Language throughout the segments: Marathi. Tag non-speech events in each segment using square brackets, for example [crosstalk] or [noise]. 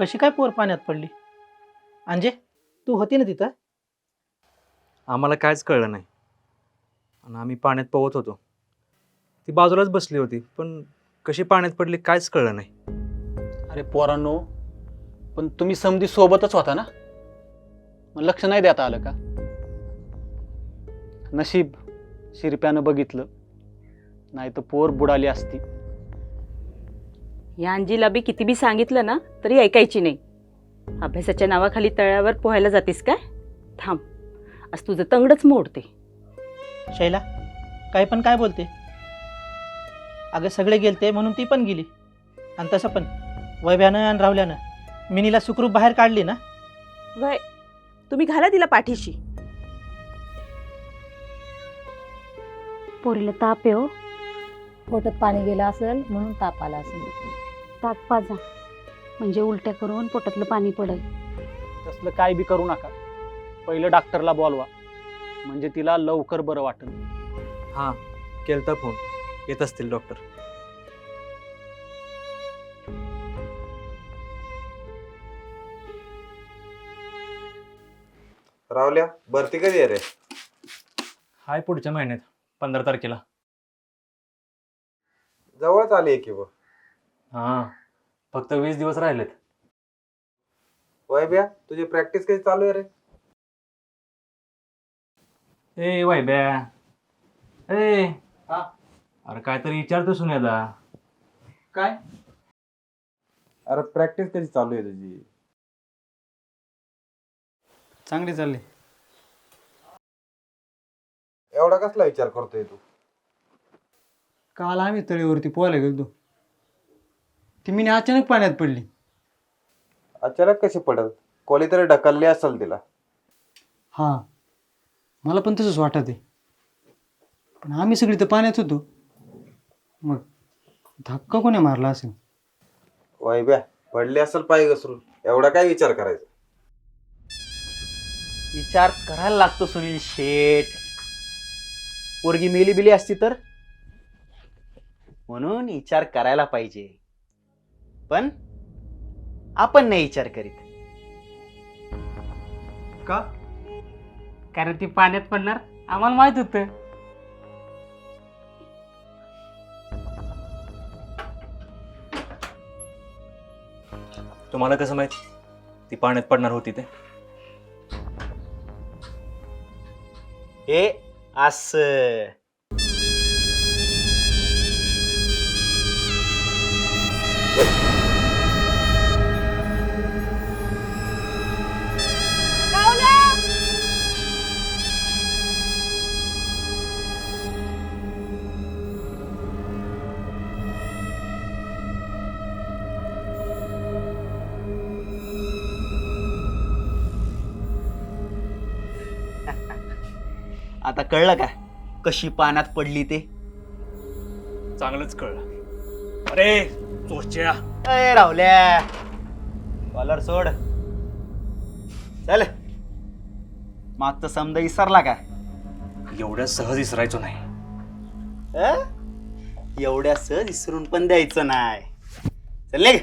कशी काय पोर पाण्यात पडली? अंजे तू होती ना तिथं? आम्हाला कायच कळलं नाही. आणि आम्ही पाण्यात पोहत होतो. ती बाजूलाच बसली होती पण कशी पाण्यात पडली कायच कळलं नाही. अरे पोरांनो पण तुम्ही समधी सोबतच होता ना? मग लक्ष नाही देता आलं का? नशीब शिरप्यानं बघितलं नाही तर पोर बुडाली असती. या अंजीला बी किती बी सांगितलं ना तरी ऐकायची नाही. अभ्यासाच्या नावाखाली तळ्यावर पोहायला जातीस काय? थांब. आज तुझं तंगडच मोडते. शैला काय पण काय बोलते? अगं सगळे गेलते म्हणून ती पण गेली. आणि तसं पण वैभ्यानं आणि रावल्यानं मिनीला सुखरूप बाहेर काढली ना? वय तुम्ही घाला तिला पाठीशी. पोरीला ताप आहे हो. पोटात पाणी गेलं असेल म्हणून ताप आला असेल. ताक पाजा. म्हणजे उलट्या करून पोटातलं पाणी पडेल. तसलं काय बी करू नका. पहिलं डॉक्टरला बोलवा. म्हणजे तिला लवकर बरं वाटेल. हां केलता फोन. येत असतील डॉक्टर. रावल्या भरती कधी आहे रे? हाय पुढच्या महिन्यात पंधरा तारखेला. जवळच आली आहे की व हां. फक्त वीस दिवस राहिलेत. वैभ्या तुझी प्रॅक्टिस कधी चालू आहे रे? ए वायब्या ए. हा? अरे काहीतरी विचारतो सुन्यादा काय? अरे प्रॅक्टिस कधी चालू आहे तुझी? चांगली चालली. एवढा कसला विचार करतोय तू? काल आम्ही तळीवरती पोहायला गेलो ती मिनी अचानक पाण्यात पडली. अचानक कशी पडल? कोणी तरी ढकलली असेल तिला. हां. मला पण तसंच वाटत आहे पण आम्ही सगळी तर पाण्यात होतो. मग धक्का कोणी मारला असेल? वैभ्या पडली असेल पाय घसरून. एवढा काय विचार करायचा? विचार करायला लागतो सुनील शेठ. पोरगी मेली बिली असती तर? म्हणून विचार करायला पाहिजे. पण आपण नाही विचार करीत. का? कारण ती पाण्यात पडणार आम्हाला माहीत होतं. तुम्हाला कसं माहीत? ती पाण्यात पडणार होती ते. हे असं आता कळलं का? कशी पाण्यात पडली ते? चांगलंच कळलं. अरे चोच्या अय रावल्या कॉलर सोड. चल. मागचं समजा विसरला का? एवढ्या सहज विसरायचो नाही. अ? एवढ्या सहज विसरून पण द्यायचं नाही. चल निघ.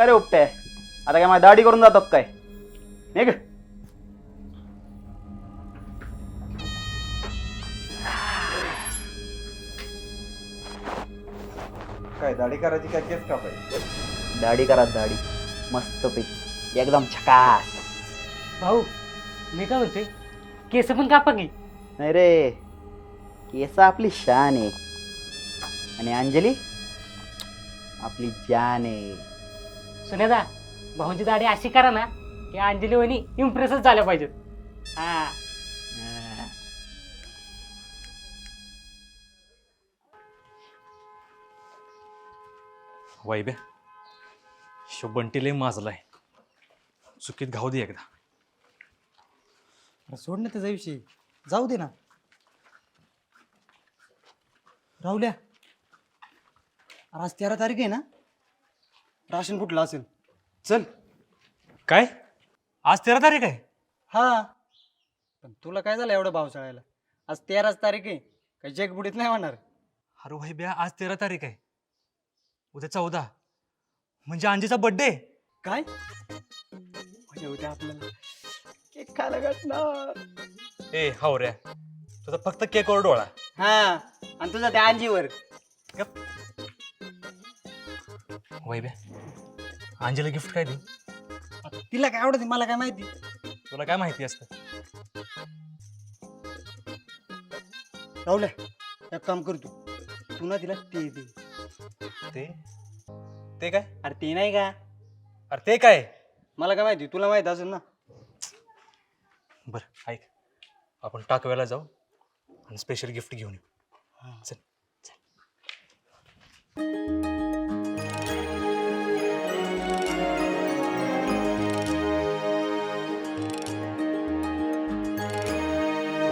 अरे उपटे. आता काय माझी दाढी करून जातात काय? निघ. काय दाढी करायची काय केस कापायची? दाढी करा दाढी. मस्त पैकी. एकदम छकास. भाऊ मी काय म्हणतोय? केस पण कापा की. नाही रे. केस आपली शान आहे. आणि अंजली? आपली जान आहे. सुनेदा भाऊंची दाढी अशी करा ना की अंजली वहिनी इम्प्रेसच झाल्या पाहिजेत. हा. हा. वाईब्या शो बंटी लय माजलाय. चुकीत घाऊ दे एकदा. अरे सोड ना त्याचा विषय. जाऊ दे ना. राहुल्या अरे आज तेरा तारीख आहे ना? राशन कुठलं असेल? चल. काय? आज तेरा तारीख आहे. हा. पण तुला काय झालं एवढं भाव चढायला आज तेराच तारीख आहे. काही जग बुडीत नाही होणार. अरे भाई ब्या आज तेरा तारीख आहे. उद्या चौदा. म्हणजे अंजीचा बर्थडे काय? म्हणजे उद्या आपल्याला केक खायला भेटणार. ए हावऱ्या. तुझा फक्त केकवर डोळा. हा. आणि तुझा त्या अंजीवर वैब्या अंजीला गिफ्ट काय देऊ? तिला काय आवडते मला काय माहिती? तुला काय माहिती असतं? राहुल्या एक काम कर तू. तू ना तिला ते दे. ते? ते काय? अरे ते नाही का? अरे ते काय? मला काय माहिती तुला माहीत असेल ना. बरं ऐक. आपण टाकव्याला जाऊ आणि स्पेशल गिफ्ट घेऊन येऊ. चल.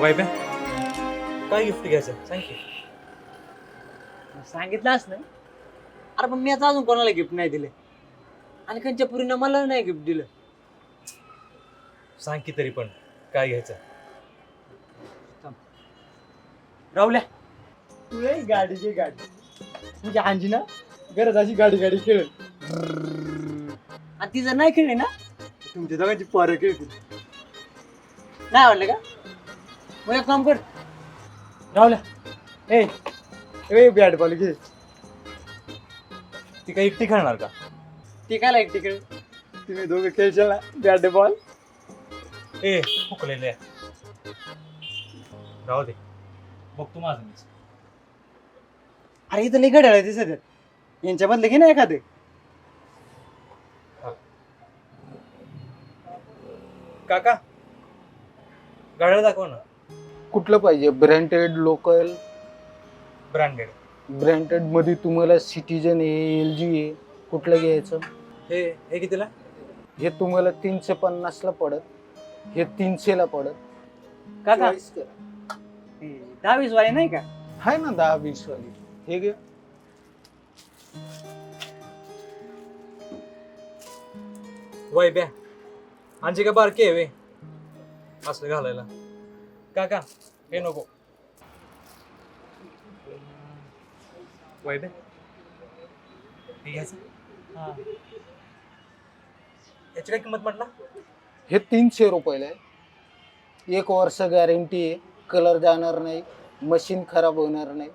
वैब्या काय गिफ्ट घ्यायचं? सांग की. सांगितलं असं अरे पण मी आता अजून कोणाला गिफ्ट नाही दिले. आणि त्यांच्या पुरीनं मला नाही गिफ्ट दिलं. सांग की तरी पण काय घ्यायचं? राहुल्या. तू ये गाडी घे गाडी. म्हणजे आणजी ना गरज अशी गाडी गाडी खेळ आणि ती जर नाही खेळली ना? तुमच्या दोघांची पोरं खेळतील. नाही आवडलं का? मग एक काम कर. राहुल्या ए ए बॅट बॉल घे. ती काय एकटी खेळणार का? ती काय एकटी खेळ? तुम्ही दोघं खेळशाल ना बॅट बॉल ए फुकलेले राहू दे. बघ तू माझं मीच अरे इथं लई घड्याळ दिसत यांच्यामधले घे ना एखादे. काका गाड्या दाखव ना. कुठलं पाहिजे? ब्रँडेड लोकल ब्रँडेड ब्रँडेडमध्ये तुम्हाला सिटीजन आहे एल जी आहे कुठलं घ्यायचं? हे हे कितीला? हे तुम्हाला तीनशे पन्नासला पडत. हे तीनशेला पडत. काका? Choice करा. दहावीस वाले नाही का? आहे ना दहा वीस वाली हे घ्या वय ब्या. आणखी का बारकी आहे वे. असं घालायला. काका हे नको. हे घ्यायचं? याची काय किंमत म्हटला? हे तीनशे रुपयाला आहे. एक वर्ष गॅरंटी आहे. कलर जाणार नाही. मशीन खराब होणार नाही.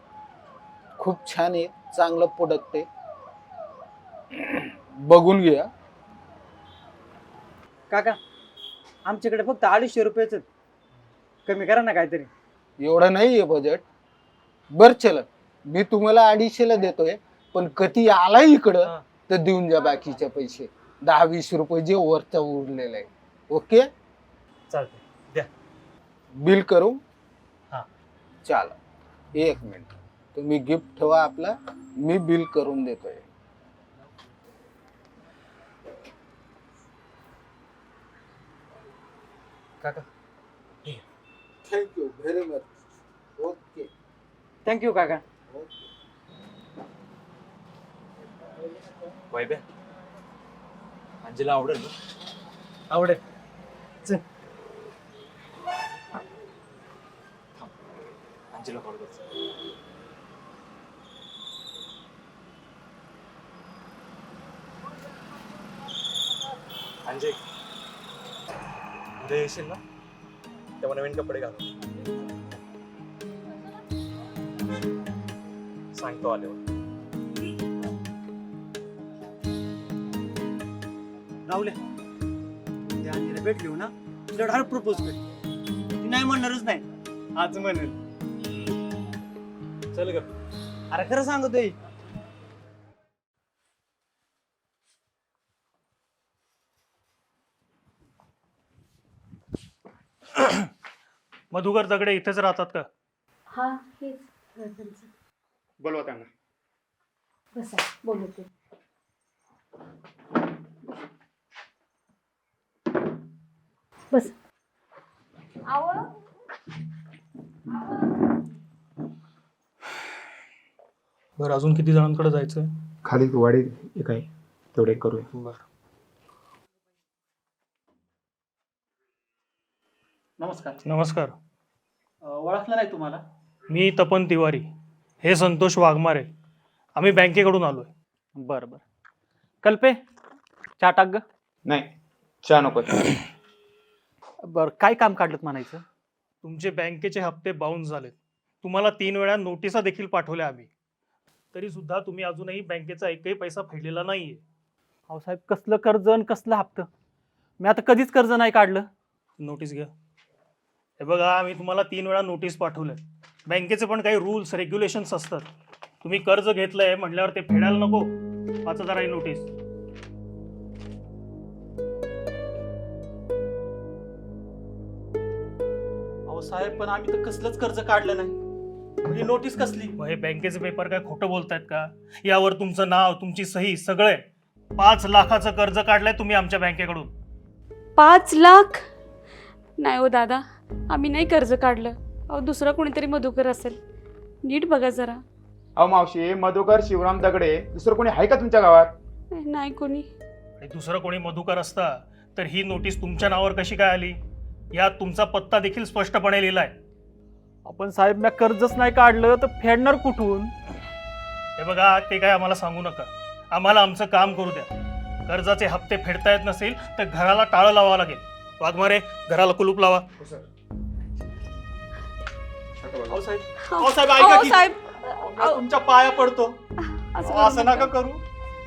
खूप छान आहे. चांगलं प्रोडक्ट आहे. बघून घ्या. काका आमच्याकडे फक्त अडीचशे रुपयेच कमी करा ना काहीतरी. एवढं नाही आहे बजेट बर चल. मी तुम्हाला अडीचशेला देतोय पण कधी आला इकडं हा. तर देऊन जा बाकीचे पैसे. दहा वीस रुपये जे वरचा उरलेलं आहे. ओके? चालते द्या. बिल करू? हा. चाल एक मिनिट. तुम्ही गिफ्ट ठेवा आपला. मी बिल करून देतोय. काका. Thank you very much okay thank you काका वय ब्या अंजीला आवडेल ना? आवडेल. अंजीला कॉल करतो. अंजे उद्या येशील ना? तेव्हा नवीन कपडे घाल सांगतो आल्यावर. राहुल्या त्या भेट घेऊ ना? तुला डायरेक्ट प्रपोज कर. ती नाही म्हणणारच नाही. आज म्हणेल. चल ग. अरे खरं सांगतोय. मधुकर दगडे इथेच राहतात का? हा हेच बोलवा त्यांना. बसा बोलवते. बस. बरं अजून किती जणांकडे जायचं खाली वाडी एक आहे. तेवढे करूया. नमस्कार. नमस्कार. अं, ओळखलं नाही तुम्हाला? मी तपन तिवारी. हे संतोष वाघमारे. आम्ही बँकेकडून आलोय. बरं बरं. कल्पे चहा टाक ग. नाही चहा नको. बरं काय काम काढलं म्हणायचं? तुमचे बँकेचे हप्ते बाउन्स झालेत. तुम्हाला तीन वेळा नोटिसा देखील पाठवल्या आम्ही. तरी सुद्धा तुम्ही अजूनही बँकेचा एकही पैसा फेडलेला नाहीये. अहो साहेब कसलं कर्ज आणि कसलं हप्तं? मी आता कधीच कर्ज नाही काढलं. नोटीस घ्या. हे बघा आम्ही तुम्हाला तीन वेळा नोटीस पाठवलंय. बँकेचे पण काही रूल्स रेग्युलेशन्स असतात. तुम्ही कर्ज घेतलंय म्हटल्यावर ते फेडायला नको. पाच हजार आहे नोटीस अहो साहेब पण आम्ही तर कसलंच कर्ज काढलं नाही. ही नोटीस कसली? मग हे बँकेचे पेपर काय खोटं बोलतायत का? यावर तुमचं नाव तुमची सही सगळं. आहे पाच लाखाचं कर्ज काढलंय तुम्ही आमच्या बँकेकडून. पाच लाख? नाही हो दादा. आम्ही नाही कर्ज काढलं. अहो दुसरं कोणीतरी मधुकर असेल. नीट बघा जरा. अहो मावशी मधुकर शिवराम दगडे दुसरं कोणी आहे का तुमच्या गावात? नाही कोणी. आणि दुसरं कोणी मधुकर असता तर ही नोटीस तुमच्या नावावर कशी काय आली? यात तुमचा पत्ता देखील स्पष्टपणे लिहिलाय. आपण साहेब मी कर्जच नाही काढलं तर फेडणार कुठून? हे बघा ते काय आम्हाला सांगू नका. आम्हाला आमचं काम करू द्या. कर्जाचे हप्ते फेडता येत नसेल तर घराला टाळं लावावं लागेल. वाघमारे घराला कुलूप लावा. अहो साहेब. अहो साहेब ऐका अहो की. साहेब. तुमच्या पाया पडतो. असं असं नका करू.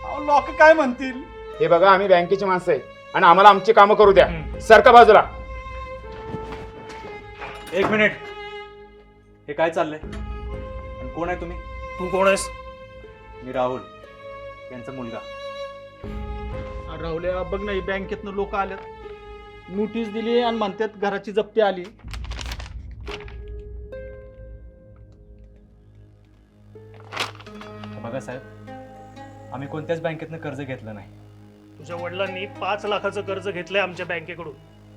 अहो लोक काय म्हणतील? हे बघा आम्ही बँकेची माणसं आहे आणि आम्हाला आमची कामं करू द्या. हम्म. सरका बाजूला. एक मिनिट. हे काय चाललंय? आणि कोण आहे तुम्ही? तू कोण आहेस? मी राहुल यांचा मुलगा. राहुल्या बघ नाही बँकेतनं लोक आल्यात. नोटीस दिली आणि म्हणतात घराची जप्ती आली. साहेब आम्ही कोणत्याच बँकेतनं कर्ज घेतलं नाही. तुझ्या वडिलांनी पाच लाखाचं कर्ज घेतलंय आमच्या बँकेकडून.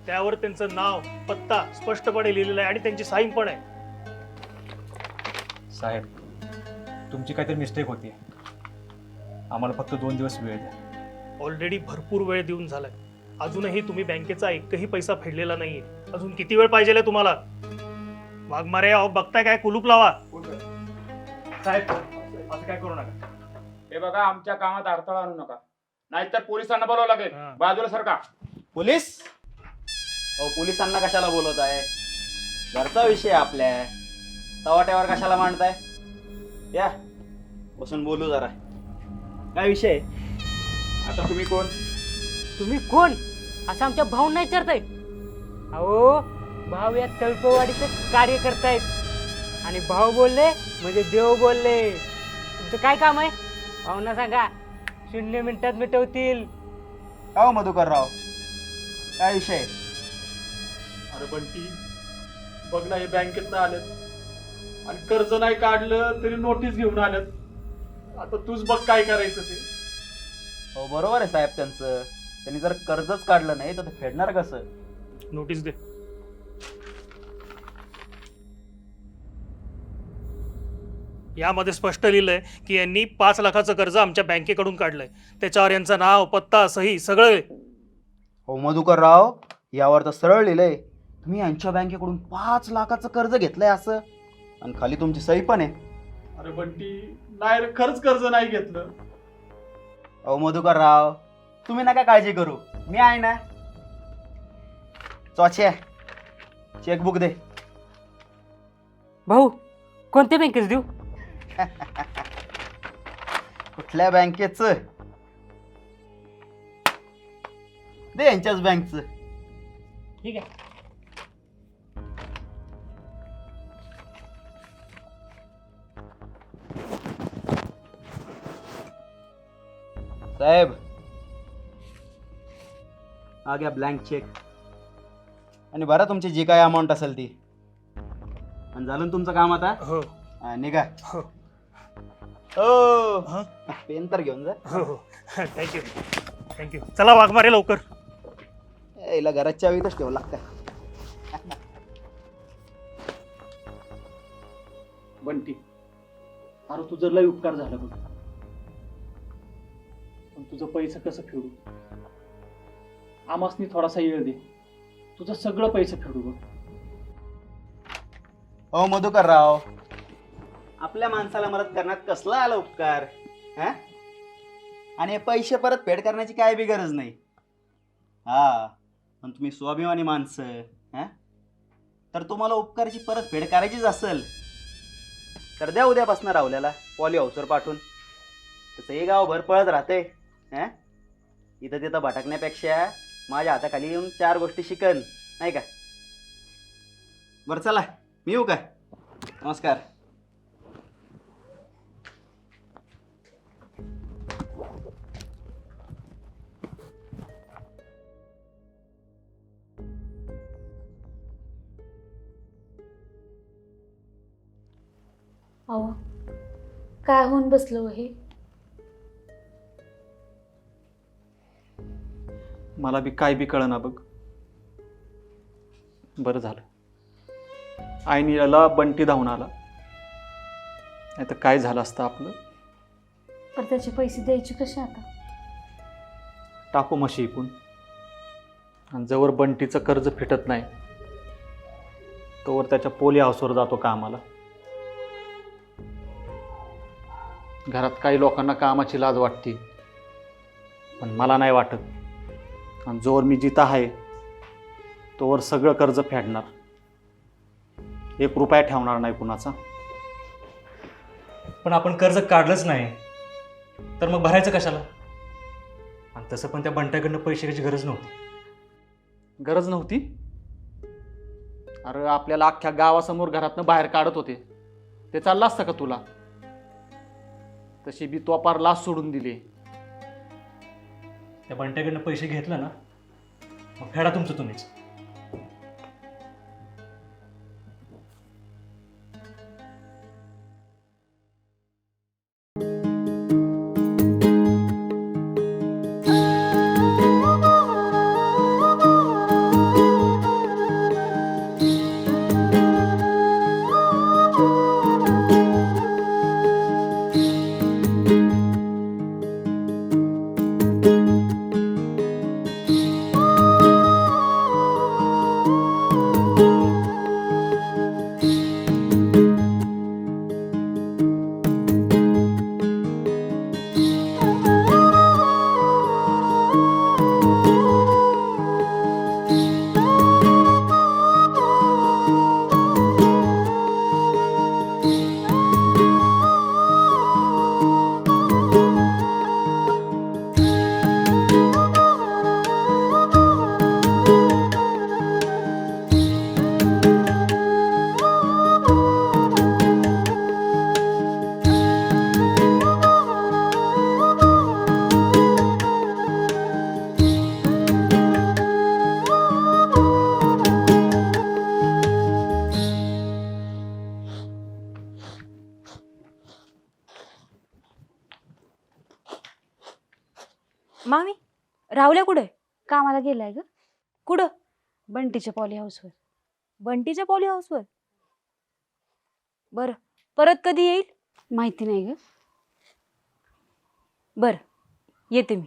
त्यावर त्यांचं नाव पत्ता स्पष्टपणे लिहिलेलं आहे आणि त्यांची साईन पण आहे. साहेब तुमची काहीतरी मिस्टेक होती आम्हाला फक्त दोन दिवस वेळ द्या. ऑलरेडी भरपूर वेळ देऊन झालाय. अजूनही तुम्ही बँकेचा एकही पैसा फेडलेला नाहीये. अजून किती वेळ पाहिजे तुम्हाला? वाघमारे अहो बघताय काय? कुलूप लावा. साहेब असं काय करू नका. हे बघा आमच्या कामात अडथळा आणू नका. नाहीतर पोलिसांना बोलावं लागेल. हा. बाजूला सरका पोलीस? अहो पोलिसांना कशाला बोलवत आहे? घरचा विषय आहे आपल्या. तवाट्यावर कशाला मांडताय? या. बसून बोलू जरा. काय विषय? आहे? आता तुम्ही कोण? तुम्ही कोण? असं आमच्या भाऊंना विचारताय अहो भाऊ या तळपवाडीचे कार्य करतायत आणि भाऊ बोलले म्हणजे देव बोलले. तुमचं काय काम आहे? भाऊंना सांगा. शून्य मिनिटात मिटवतील. का हो मधुकर राव काय विषय? आहे? अरे बंटी बघ ना हे बँकेतनं आलेत. आणि कर्ज नाही काढलं तरी नोटीस घेऊन आलेत. आता तूच बघ काय करायचं ते. हो बरोबर आहे साहेब त्यांचं. त्यांनी जर कर्जच काढलं नाही तर ते फेडणार कसं? नोटीस दे. यामध्ये स्पष्ट लिहिलंय की यांनी पाच लाखाचं कर्ज आमच्या बँकेकडून काढलंय. त्याच्यावर यांचं नाव पत्ता सही सगळं आहे. हो मधुकर राव यावर तर सरळ लिहिलंय. तुम्ही यांच्या बँकेकडून पाच लाखाचं कर्ज घेतलंय असं. आणि खाली तुमची सही पण आहे. अरे बंटी नाही रे खरंच कर्ज नाही घेतलं. अहो मधुकर राव तुम्ही नका काळजी करू. मी आहे ना. चोचे चेकबुक दे. भाऊ कोणत्या बँकेत देऊ? कुठल्या बँकेचं? दे यांच्याच बँकचं. ठीक आहे. साहेब हा घ्या ब्लँक चेक आणि बरं तुमची जी काय अमाऊंट असेल ती. आणि झालं ना तुमचं काम आता? हो. हा, निघा. हो. हो. हा? पेन तर घेऊन जा. हो हो. थँक्यू थँक्यू चला वाघमारे लवकर. ए, हिला घरात चावी इथंच ठेवू लागतं. बंटी अरे तुझं लय उपकार झाला बघ. पण तुझं पैसे कसं फेडू? आमासनी थोडासा येळ दे. तुझं सगळं पैसे फेडू बघ. हो मधुकर राव आपल्या माणसाला मदत करण्यात कसला आला उपकार? हा? आणि हे पैसे परत फेड करण्याची काय बी गरज नाही. हा पण तुम्ही स्वाभिमानी माणसं हा? तर तुम्हाला उपकाराची परत फेड करायचीच असेल. तर द्या उद्यापासून राहुल्याला पॉली हाऊसवर पाठवून. तसं हे गाव भर पळत राहते हा? इथं तिथं भटकण्यापेक्षा माझ्या हाताखाली येऊन चार गोष्टी शिकन नाही का? बरं चला. मी येऊ का? नमस्कार. अहो काय होऊन बसलो हो हे? मला बी काय बी कळना बघ. बरं झालं. आईनीला बंटी धावून आला. नाही तर काय झालं असतं आपलं? पण त्याचे पैसे द्यायचे कसे आता? टाकू म्हशी इकून. आणि जवळ बंटीचं कर्ज फिटत नाही तोवर त्याच्या पोली हाऊसवर जातो कामाला. घरात काही लोकांना कामाची लाज वाटते. पण मला नाही वाटत. आणि जोवर मी जिथं आहे तोवर सगळं कर्ज फेडणार. एक रुपया ठेवणार नाही कुणाचा. पण आपण कर्ज काढलंच नाही तर मग भरायचं कशाला? आणि तसं पण त्या बंट्याकडनं पैशाची गरज नव्हती. गरज नव्हती? अरे आपल्याला अख्ख्या गावासमोर घरातनं बाहेर काढत होते. ते चाललं असतं का तुला? तशी बी तोपार लाच सोडून दिली. त्या बंट्याकडनं पैसे घेतलं ना मग फेडा तुमचं तुम्हीच. राहुल्या कुठे? कामाला गेलाय ग. कुठं? बंटीच्या पॉली हाऊसवर बंटीच्या पॉली हाऊसवर बरं. परत कधी येईल? माहिती नाही ग. बरं. येते मी.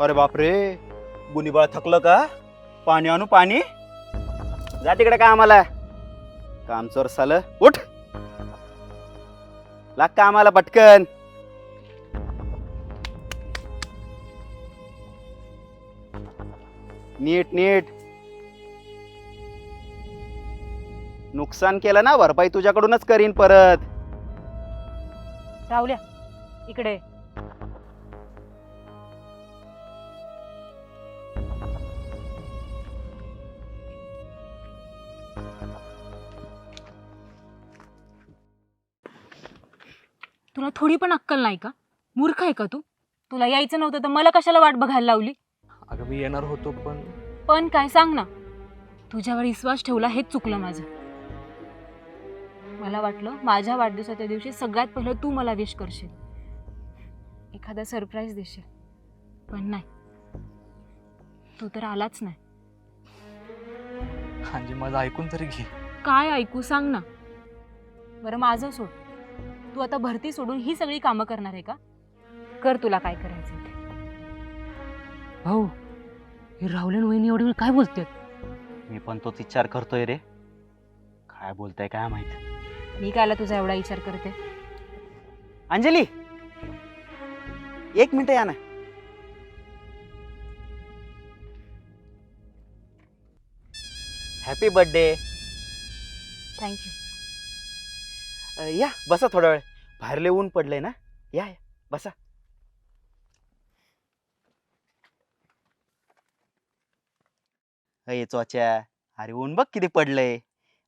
अरे बापरे. गुन्हेबाळ थकलं का? पाणी आणू पाणी. जा तिकडे कामाला. काम चोर साल उठ. लाग कामाला पटकन. नीट नीट. नुकसान केलं ना भरपाई तुझ्याकडूनच करीन परत. राहुल्या इकडे तुला थोडी पण अक्कल नाही का? मूर्ख आहे का तू? तुला यायचं नव्हतं तर मला कशाला वाट बघायला लावली? अगं मी येणार होतो पण पण काय सांग ना. तुझ्यावर विश्वास ठेवला हेच चुकलं माझं. मला वाटलं माझ्या वाढदिवसाच्या दिवशी सगळ्यात पहिलं तू मला विश करशील. एखादा सरप्राईज देशील. पण नाही. तू तर आलाच नाही. म्हणजे माझं ऐकून तरी घे. काय ऐकू सांग ना. बरं माझं सोड. तू आता भरती सोडून ही सगळी कामं करणार आहे का? कर तुला काय करायचं ते. भाऊ हे राहुल वहिनी एवढी वेळ काय बोलतात? मी पण तोच विचार करतोय रे. काय बोलताय काय माहीत? मी कायला तुझा एवढा विचार करते? अंजली! एक मिनिट या ना. हॅपी बर्थडे थँक्यू या बसा थोडा वेळ. बाहेर लय ऊन पडलंय ना? या या बसा. अय चोच्या. अरे ऊन बघ किती पडलंय.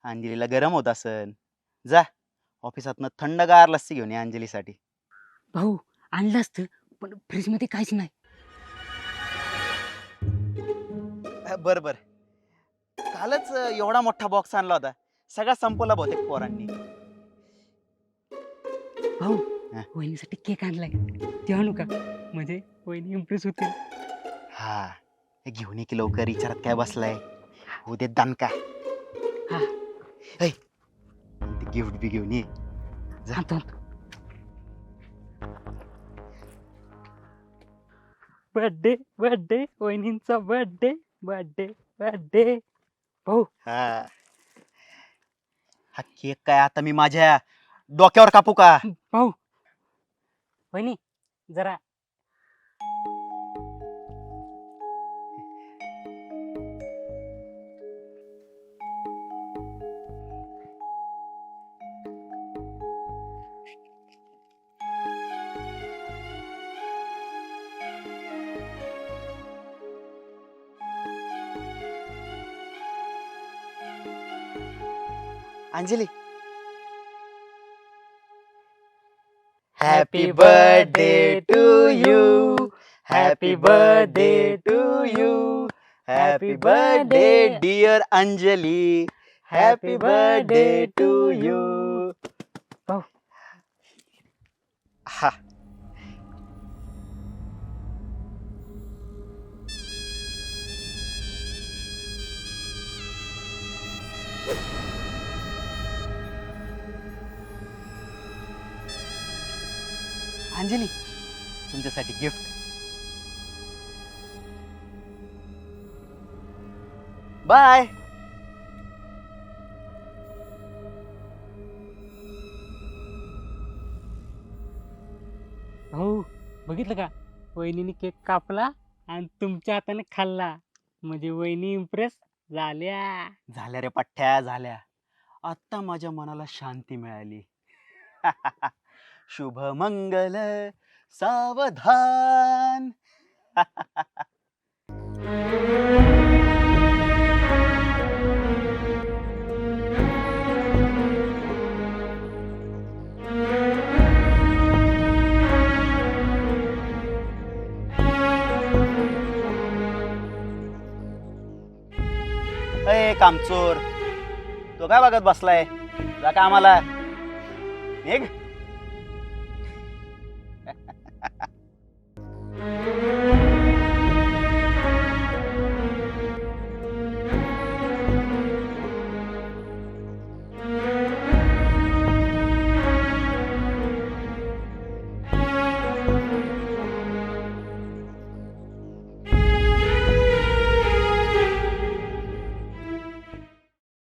अंजलीला गरम होत असन. जा ऑफिसातनं थंडगार लस्सी घेऊन ये अंजलीसाठी. भाऊ आणलं असतं पण फ्रीजमध्ये काहीच नाही. बर बर. कालच अं, एवढा मोठा बॉक्स आणला होता. सगळा संपवला बहुतेक पोरांनी. भाऊ हा. वहिनीसाठी केक आणलाय ते आणू का म्हणजे वहिनी इम्प्रेस होतील. हा. हे घेऊन ये की लवकर. विचारात काय बसलाय? दणका हा. ऐ, ते गिफ्ट बी घेऊन ये. आणतो आणतो. बर्थडे बर्थडे वहिनींचा बर्थडे बर्थडे बर्थडे हा. हा केक काय आता मी माझ्या डोक्यावर कापू का भाऊ वहिनी जरा Anjali Happy birthday to you. Happy birthday to you. Happy birthday, dear Anjali. Happy birthday to you. Anjali तुमच्यासाठी गिफ्ट बाय भाऊ बघितलं का? वहिनीने केक कापला आणि तुमच्या हाताने खाल्ला. म्हणजे वहिनी इम्प्रेस झाल्या. झाल्या रे पठ्ठ्या झाल्या. आत्ता माझ्या मनाला शांती मिळाली. [laughs] शुभ मंगल सावधान. अय कामचोर. तो काय बघत बसलाय? जा कामाला. निघ.